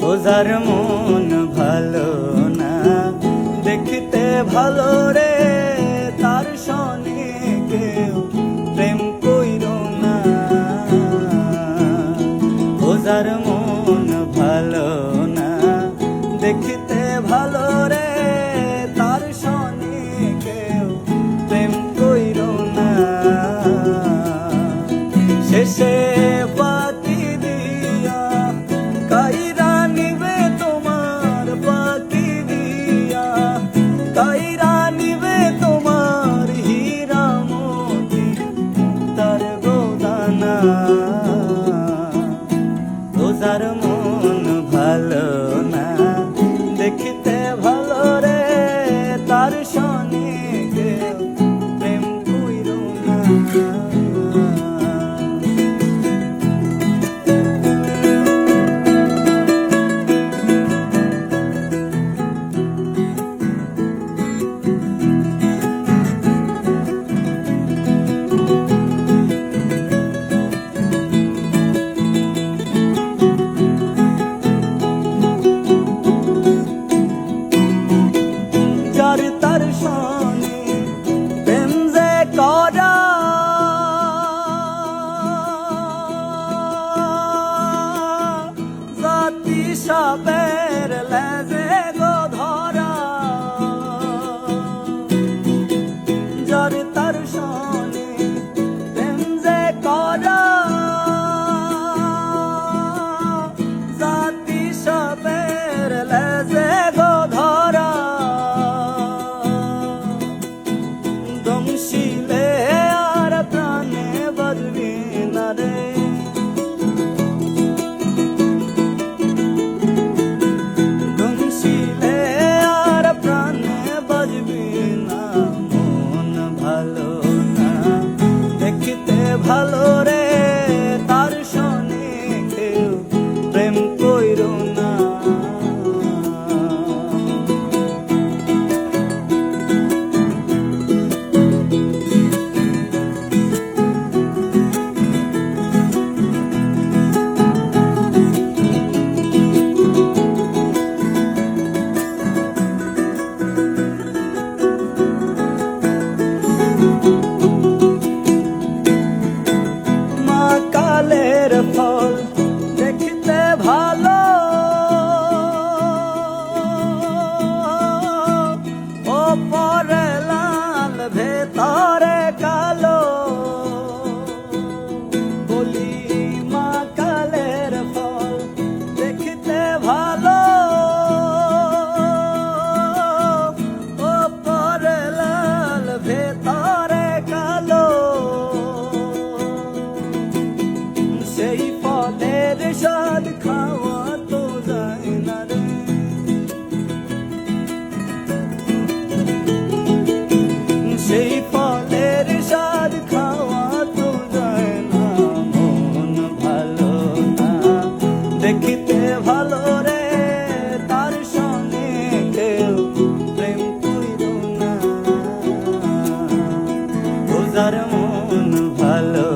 বোঝার মন ভালো না। দেখিতে ভালো রে, তার শনি কেউ প্রেম কইর না। বোঝার মন ভালো না। দেখিতে ভালো যার মন ভালো না। দেখিতে ভালো রে তার শনি প্রেম কইর না। সাপের লেজে Hello. ভালো রে তার সঙ্গে কেউ প্রেম করিল না। বোঝার মন ভালো